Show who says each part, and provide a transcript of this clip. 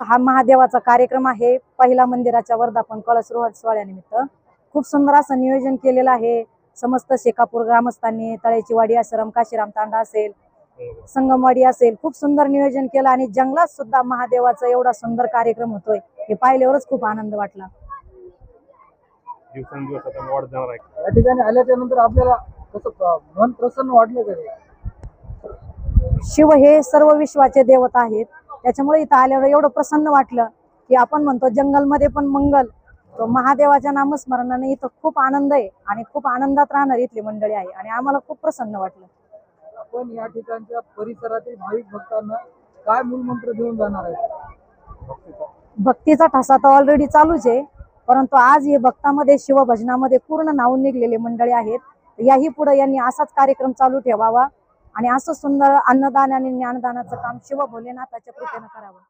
Speaker 1: हा महादेवाचा कार्यक्रम आहे. पहिला मंदिराच्या वर्धापन कळस रोहट सोहळ्यानिमित्त खूप सुंदर असं नियोजन केलेलं आहे. समस्त शेकापूर ग्रामस्थांनी तळ्याची वाडी आश्रम काशीराम तांडा असेल संगमवाडी असेल खूप सुंदर नियोजन केलं आणि जंगलात सुद्धा महादेवाचा एवढा सुंदर कार्यक्रम होतोय हे पाहिल्यावरच खूप आनंद वाटला.
Speaker 2: दिवसेंदिवस आता वाढ जाणार आहे.
Speaker 3: या ठिकाणी आल्याच्यानंतर आपल्याला कसं मन प्रसन्न वाटलं का?
Speaker 1: शिव हे सर्व विश्वाचे देवता आहेत. त्याच्यामुळे इथं आल्यावर एवढं प्रसन्न वाटलं की आपण म्हणतो जंगलमध्ये पण मंगल. तो महादेवाच्या नामस्मरणाने इथं खूप आनंद आहे आणि खूप आनंदात राहणार इथली मंडळी आहे आणि आम्हाला खूप प्रसन्न वाटलं.
Speaker 3: आपण या ठिकाणच्या परिसरातील भाविक भक्तांना काय मूलमंत्र देऊन जाणार आहे
Speaker 1: भक्तीचा ठसा तर ऑलरेडी चालूच आहे परंतु आज हे भक्तामध्ये शिवभजनामध्ये पूर्ण नावून निघलेले मंडळी आहेत. याही पुढे यांनी असाच कार्यक्रम चालू ठेवावा. आणि असं सुंदर अन्नदान आणि ज्ञानदानाचं काम शिव भोलेनाथाच्या कृपेनं करावं.